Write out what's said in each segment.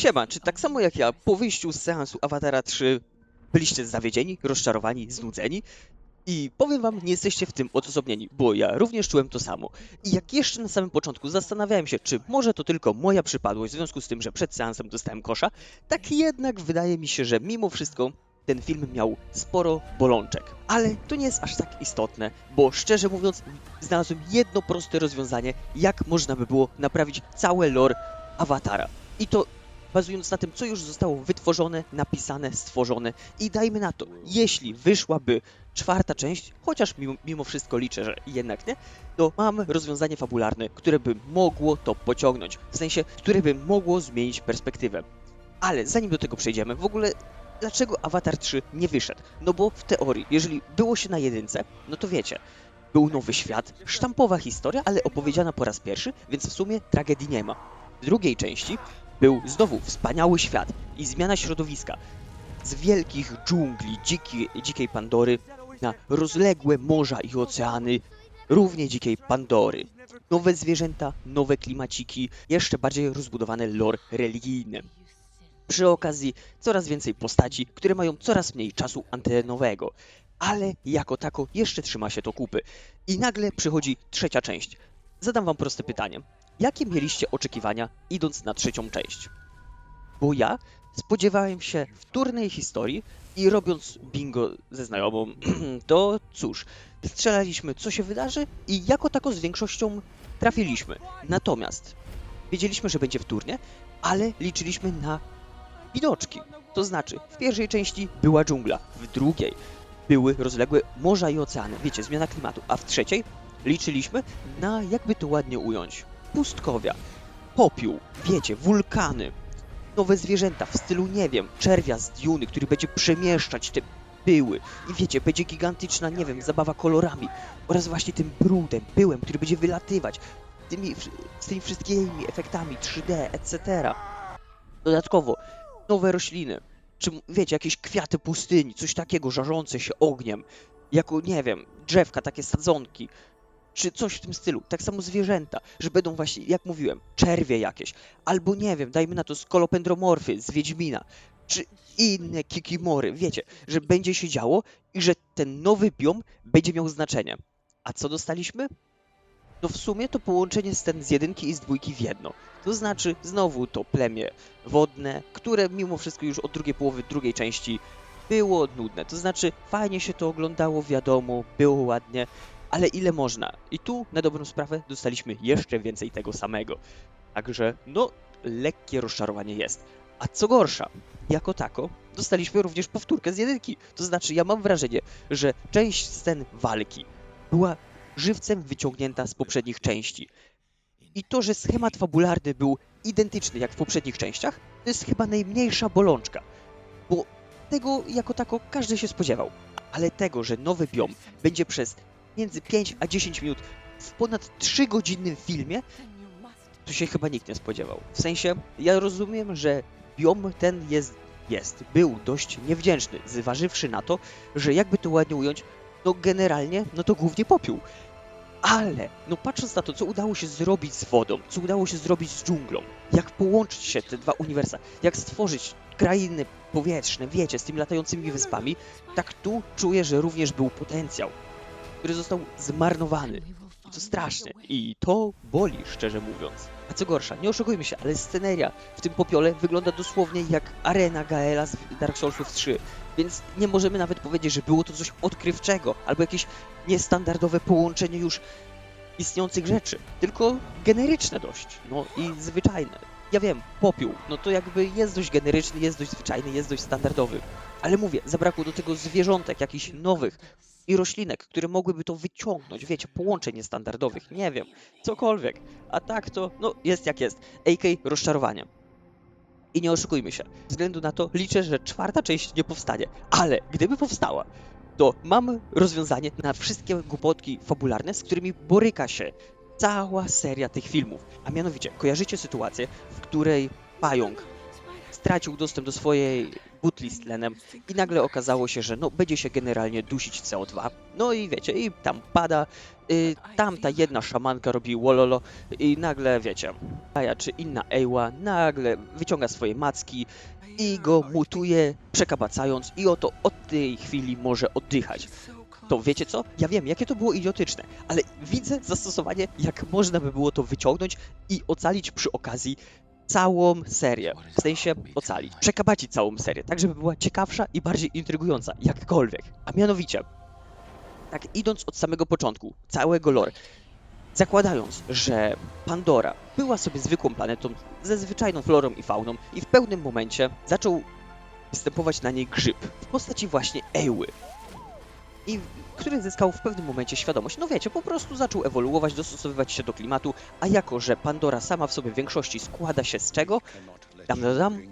Siema, czy tak samo jak ja po wyjściu z seansu Awatara 3 byliście zawiedzieni, rozczarowani, znudzeni? I powiem wam, nie jesteście w tym odosobnieni, bo ja również czułem to samo. I jak jeszcze na samym początku zastanawiałem się, czy może to tylko moja przypadłość w związku z tym, że przed seansem dostałem kosza, tak jednak wydaje mi się, że mimo wszystko ten film miał sporo bolączek. Ale to nie jest aż tak istotne, bo szczerze mówiąc, znalazłem jedno proste rozwiązanie, jak można by było naprawić całe lore Awatara. I to bazując na tym, co już zostało wytworzone, napisane, stworzone. I dajmy na to, jeśli wyszłaby czwarta część, chociaż mimo, mimo wszystko liczę, że jednak nie, to mam rozwiązanie fabularne, które by mogło to pociągnąć. W sensie, które by mogło zmienić perspektywę. Ale zanim do tego przejdziemy, w ogóle dlaczego Avatar 3 nie wyszedł? No bo w teorii, jeżeli było się na jedynce, no to wiecie, był nowy świat, sztampowa historia, ale opowiedziana po raz pierwszy, więc w sumie tragedii nie ma. W drugiej części był znowu wspaniały świat i zmiana środowiska. Z wielkich dżungli, dziki, dzikiej Pandory na rozległe morza i oceany równie dzikiej Pandory. Nowe zwierzęta, nowe klimaciki, jeszcze bardziej rozbudowane lore religijne. Przy okazji coraz więcej postaci, które mają coraz mniej czasu antenowego. Ale jako tako jeszcze trzyma się to kupy. I nagle przychodzi trzecia część. Zadam wam proste pytanie. Jakie mieliście oczekiwania idąc na trzecią część? Bo ja spodziewałem się wtórnej historii i robiąc bingo ze znajomą, to cóż, strzelaliśmy co się wydarzy i jako tako z większością trafiliśmy. Natomiast wiedzieliśmy, że będzie wtórnie, ale liczyliśmy na widoczki. To znaczy, w pierwszej części była dżungla, w drugiej były rozległe morza i oceany, wiecie, zmiana klimatu, a w trzeciej liczyliśmy na, jakby to ładnie ująć, pustkowia, popiół, wiecie, wulkany, nowe zwierzęta w stylu, nie wiem, czerwia z Duny, który będzie przemieszczać te pyły. I wiecie, będzie gigantyczna, nie wiem, zabawa kolorami oraz właśnie tym brudem, pyłem, który będzie wylatywać tymi, z tymi wszystkimi efektami 3D, etc. Dodatkowo nowe rośliny, czy wiecie, jakieś kwiaty pustyni, coś takiego żarzące się ogniem, jako, nie wiem, drzewka, takie sadzonki, czy coś w tym stylu. Tak samo zwierzęta, że będą właśnie, jak mówiłem, czerwie jakieś, albo nie wiem, dajmy na to skolopendromorfy z Wiedźmina, czy inne kikimory, wiecie, że będzie się działo i że ten nowy biom będzie miał znaczenie. A co dostaliśmy? No w sumie to połączenie scen z jedynki i z dwójki w jedno. To znaczy znowu to plemię wodne, które mimo wszystko już od drugiej połowy drugiej części było nudne. To znaczy fajnie się to oglądało, wiadomo, było ładnie, ale ile można? I tu na dobrą sprawę dostaliśmy jeszcze więcej tego samego. Także no, lekkie rozczarowanie jest. A co gorsza, jako tako dostaliśmy również powtórkę z jedynki. To znaczy ja mam wrażenie, że część scen walki była żywcem wyciągnięta z poprzednich części. I to, że schemat fabularny był identyczny jak w poprzednich częściach, to jest chyba najmniejsza bolączka. Bo tego jako tako każdy się spodziewał. Ale tego, że nowy biom będzie przez między 5 a 10 minut w ponad 3-godzinnym filmie, to się chyba nikt nie spodziewał. W sensie, ja rozumiem, że biom ten jest, jest, był dość niewdzięczny, zważywszy na to, że jakby to ładnie ująć, no generalnie, no to głównie popiół. Ale, no patrząc na to, co udało się zrobić z wodą, co udało się zrobić z dżunglą, jak połączyć się te dwa uniwersa, jak stworzyć krainy powietrzne, wiecie, z tymi latającymi wyspami, tak tu czuję, że również był potencjał, który został zmarnowany. I to strasznie. I to boli, szczerze mówiąc. A co gorsza, nie oszukujmy się, ale sceneria w tym popiole wygląda dosłownie jak arena Gaela z Dark Soulsów 3. Więc nie możemy nawet powiedzieć, że było to coś odkrywczego, albo jakieś niestandardowe połączenie już istniejących rzeczy, tylko generyczne dość, no i zwyczajne. Ja wiem, popiół, no to jakby jest dość generyczny, jest dość zwyczajny, jest dość standardowy. Ale mówię, zabrakło do tego zwierzątek jakichś nowych i roślinek, które mogłyby to wyciągnąć, wiecie, połączeń niestandardowych, nie wiem, cokolwiek. A tak to, no jest jak jest. AK rozczarowanie. I nie oszukujmy się, ze względu na to liczę, że czwarta część nie powstanie, ale gdyby powstała, to mam rozwiązanie na wszystkie głupotki fabularne, z którymi boryka się cała seria tych filmów. A mianowicie, kojarzycie sytuację, w której pająk stracił dostęp do swojej butli z tlenem i nagle okazało się, że no będzie się generalnie dusić CO2. No i wiecie, i tam pada, y, tamta jedna szamanka robi wololo i nagle wiecie, Aja czy inna Ewa nagle wyciąga swoje macki i go mutuje, przekabacając i oto od tej chwili może oddychać. To wiecie co? Ja wiem, jakie to było idiotyczne, ale widzę zastosowanie, jak można by było to wyciągnąć i ocalić przy okazji całą serię. W sensie ocalić, przekabacić całą serię, tak żeby była ciekawsza i bardziej intrygująca, jakkolwiek. A mianowicie, tak idąc od samego początku, całego lore, zakładając, że Pandora była sobie zwykłą planetą ze zwyczajną florą i fauną i w pewnym momencie zaczął występować na niej grzyb w postaci właśnie Eły. I który zyskał w pewnym momencie świadomość. No wiecie, po prostu zaczął ewoluować, dostosowywać się do klimatu, a jako, że Pandora sama w sobie w większości składa się z czego? Dam, dam, dam.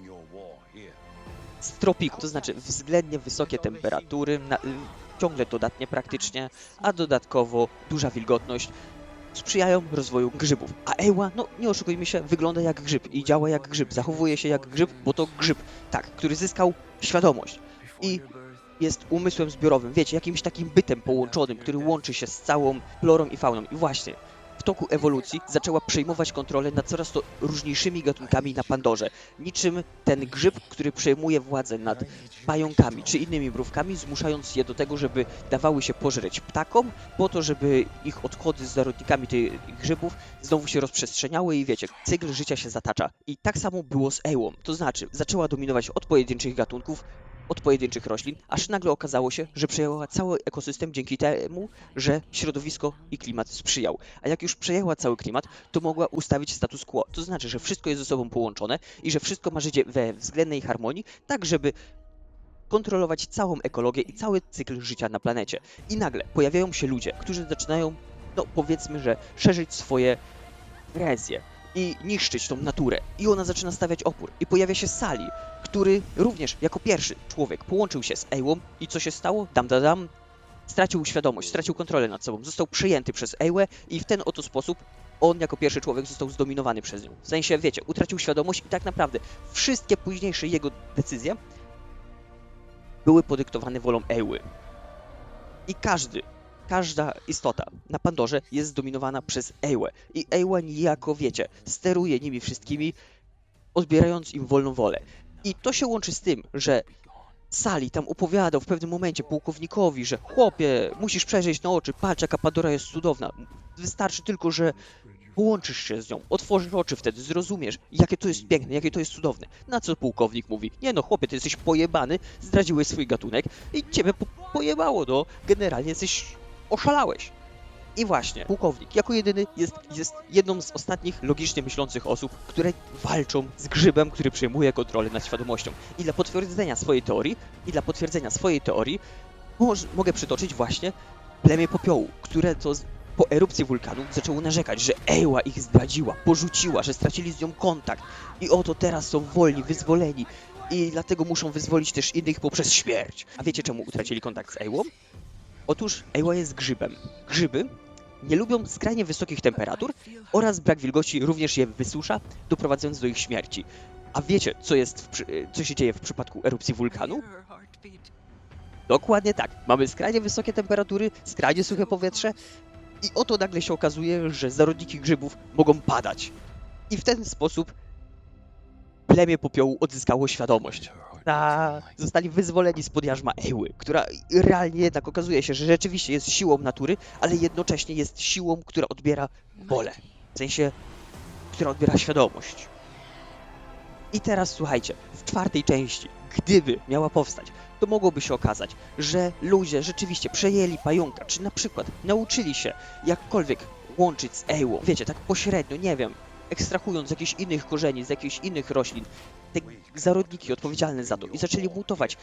Z tropiku, to znaczy względnie wysokie temperatury, na, y, ciągle dodatnie praktycznie, a dodatkowo duża wilgotność sprzyjają rozwoju grzybów. A Ewa, no nie oszukujmy się, wygląda jak grzyb i działa jak grzyb, zachowuje się jak grzyb, bo to grzyb, tak, który zyskał świadomość. I jest umysłem zbiorowym, wiecie, jakimś takim bytem połączonym, który łączy się z całą florą i fauną. I właśnie w toku ewolucji zaczęła przejmować kontrolę nad coraz to różniejszymi gatunkami na Pandorze. Niczym ten grzyb, który przejmuje władzę nad pająkami czy innymi mrówkami, zmuszając je do tego, żeby dawały się pożreć ptakom, po to, żeby ich odchody z zarodnikami tych grzybów znowu się rozprzestrzeniały i wiecie, cykl życia się zatacza. I tak samo było z Ełą, to znaczy zaczęła dominować od pojedynczych gatunków, od pojedynczych roślin, aż nagle okazało się, że przejęła cały ekosystem dzięki temu, że środowisko i klimat sprzyjał. A jak już przejęła cały klimat, to mogła ustawić status quo. To znaczy, że wszystko jest ze sobą połączone i że wszystko ma życie we względnej harmonii, tak żeby kontrolować całą ekologię i cały cykl życia na planecie. I nagle pojawiają się ludzie, którzy zaczynają, no powiedzmy, że szerzyć swoje pretensje i niszczyć tą naturę. I ona zaczyna stawiać opór. I pojawia się Sali, który również jako pierwszy człowiek połączył się z Ewą i co się stało? Dam, dam, dam. Stracił świadomość, stracił kontrolę nad sobą, został przejęty przez Ewę i w ten oto sposób on jako pierwszy człowiek został zdominowany przez nią. W sensie, wiecie, utracił świadomość i tak naprawdę wszystkie późniejsze jego decyzje były podyktowane wolą Eły. I każdy, każda istota na Pandorze jest zdominowana przez Ełę. I Eła niejako, wiecie, steruje nimi wszystkimi, odbierając im wolną wolę. I to się łączy z tym, że Sali tam opowiadał w pewnym momencie pułkownikowi, że chłopie, musisz przejrzeć na oczy, patrz jaka Pandora jest cudowna. Wystarczy tylko, że połączysz się z nią, otworzysz oczy wtedy, zrozumiesz, jakie to jest piękne, jakie to jest cudowne. Na co pułkownik mówi, nie no chłopie, ty jesteś pojebany, zdradziłeś swój gatunek i ciebie po pojebało, no, generalnie jesteś, oszalałeś. I właśnie, pułkownik jako jedyny jest, jest jedną z ostatnich logicznie myślących osób, które walczą z grzybem, który przejmuje kontrolę nad świadomością. I dla potwierdzenia swojej teorii, i dla potwierdzenia swojej teorii, moż, mogę przytoczyć właśnie plemię popiołu, które to po erupcji wulkanu zaczęło narzekać, że Eła ich zdradziła, porzuciła, że stracili z nią kontakt i oto teraz są wolni, wyzwoleni i dlatego muszą wyzwolić też innych poprzez śmierć. A wiecie czemu utracili kontakt z Ewą? Otóż Eła jest grzybem. Grzyby nie lubią skrajnie wysokich temperatur oraz brak wilgoci również je wysusza, doprowadzając do ich śmierci. A wiecie, co, jest co się dzieje w przypadku erupcji wulkanu? Dokładnie tak. Mamy skrajnie wysokie temperatury, skrajnie suche powietrze i oto nagle się okazuje, że zarodniki grzybów mogą padać. I w ten sposób plemię popiołu odzyskało świadomość. Ta, zostali wyzwoleni spod jarzma Eły, która realnie jednak okazuje się, że rzeczywiście jest siłą natury, ale jednocześnie jest siłą, która odbiera wolę. W sensie, która odbiera świadomość. I teraz słuchajcie, w czwartej części, gdyby miała powstać, to mogłoby się okazać, że ludzie rzeczywiście przejęli pająka, czy na przykład nauczyli się jakkolwiek łączyć z Ełą, wiecie, tak pośrednio, nie wiem, ekstrahując z jakichś innych korzeni, z jakichś innych roślin, te zarodniki odpowiedzialne za to. I zaczęli mutować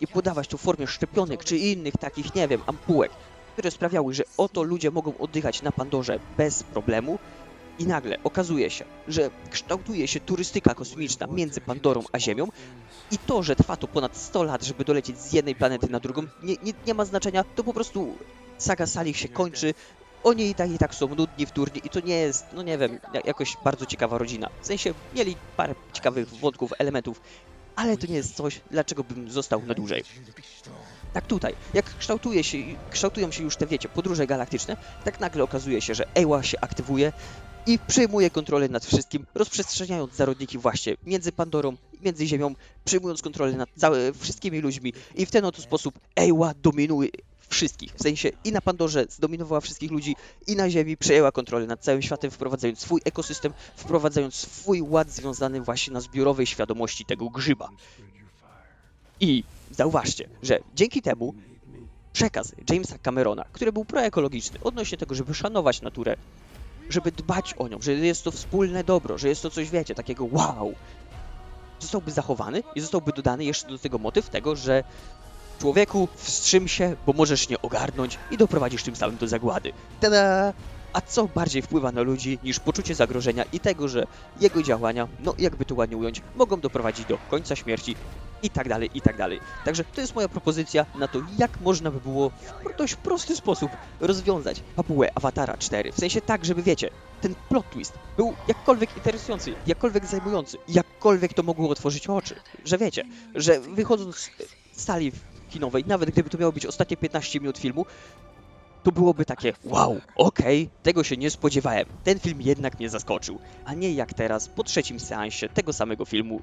i podawać to w formie szczepionek, czy innych takich, nie wiem, ampułek, które sprawiały, że oto ludzie mogą oddychać na Pandorze bez problemu, i nagle okazuje się, że kształtuje się turystyka kosmiczna między Pandorą a Ziemią. I to, że trwa to ponad 100 lat, żeby dolecieć z jednej planety na drugą, nie, nie, nie ma znaczenia, to po prostu saga Salich się kończy, oni i tak i tak są nudni, wtórni i to nie jest, no nie wiem, ja- jakoś bardzo ciekawa rodzina. W sensie mieli parę ciekawych wątków, elementów, ale to nie jest coś, dlaczego bym został na dłużej. Tak tutaj, jak kształtuje się, kształtują się już te, wiecie, podróże galaktyczne, tak nagle okazuje się, że Ewa się aktywuje i przejmuje kontrolę nad wszystkim, rozprzestrzeniając zarodniki właśnie między Pandorą, między Ziemią, przejmując kontrolę nad wszystkimi ludźmi i w ten oto sposób Ewa dominuje wszystkich. W sensie i na Pandorze zdominowała wszystkich ludzi, i na Ziemi przejęła kontrolę nad całym światem, wprowadzając swój ekosystem, wprowadzając swój ład związany właśnie na zbiorowej świadomości tego grzyba. I zauważcie, że dzięki temu przekaz Jamesa Camerona, który był proekologiczny odnośnie tego, żeby szanować naturę, żeby dbać o nią, że jest to wspólne dobro, że jest to coś, wiecie, takiego wow, zostałby zachowany i zostałby dodany jeszcze do tego motyw tego, że człowieku, wstrzym się, bo możesz nie ogarnąć i doprowadzisz tym samym do zagłady. Tada! A co bardziej wpływa na ludzi niż poczucie zagrożenia i tego, że jego działania, no jakby to ładnie ująć, mogą doprowadzić do końca śmierci i tak dalej, i tak dalej. Także to jest moja propozycja na to, jak można by było w dość prosty sposób rozwiązać fabułę Awatara 4. W sensie tak, żeby wiecie, ten plot twist był jakkolwiek interesujący, jakkolwiek zajmujący, jakkolwiek to mogło otworzyć oczy. Że wiecie, że wychodząc z sali kinowej, nawet gdyby to miało być ostatnie 15 minut filmu, to byłoby takie wow, okej, tego się nie spodziewałem. Ten film jednak mnie zaskoczył. A nie jak teraz, po trzecim seansie tego samego filmu,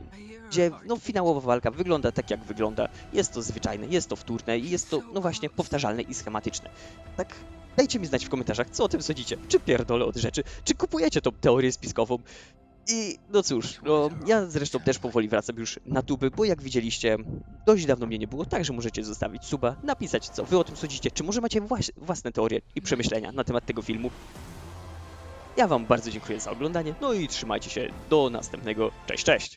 gdzie no finałowa walka wygląda tak jak wygląda. Jest to zwyczajne, jest to wtórne i jest to no właśnie powtarzalne i schematyczne. Tak dajcie mi znać w komentarzach, co o tym sądzicie. Czy pierdolę od rzeczy, czy kupujecie tą teorię spiskową. I no cóż, no ja zresztą też powoli wracam już na tuby, bo jak widzieliście, dość dawno mnie nie było, także możecie zostawić suba, napisać co wy o tym sądzicie, czy może macie włas- własne teorie i przemyślenia na temat tego filmu. Ja wam bardzo dziękuję za oglądanie, no i trzymajcie się do następnego, cześć cześć!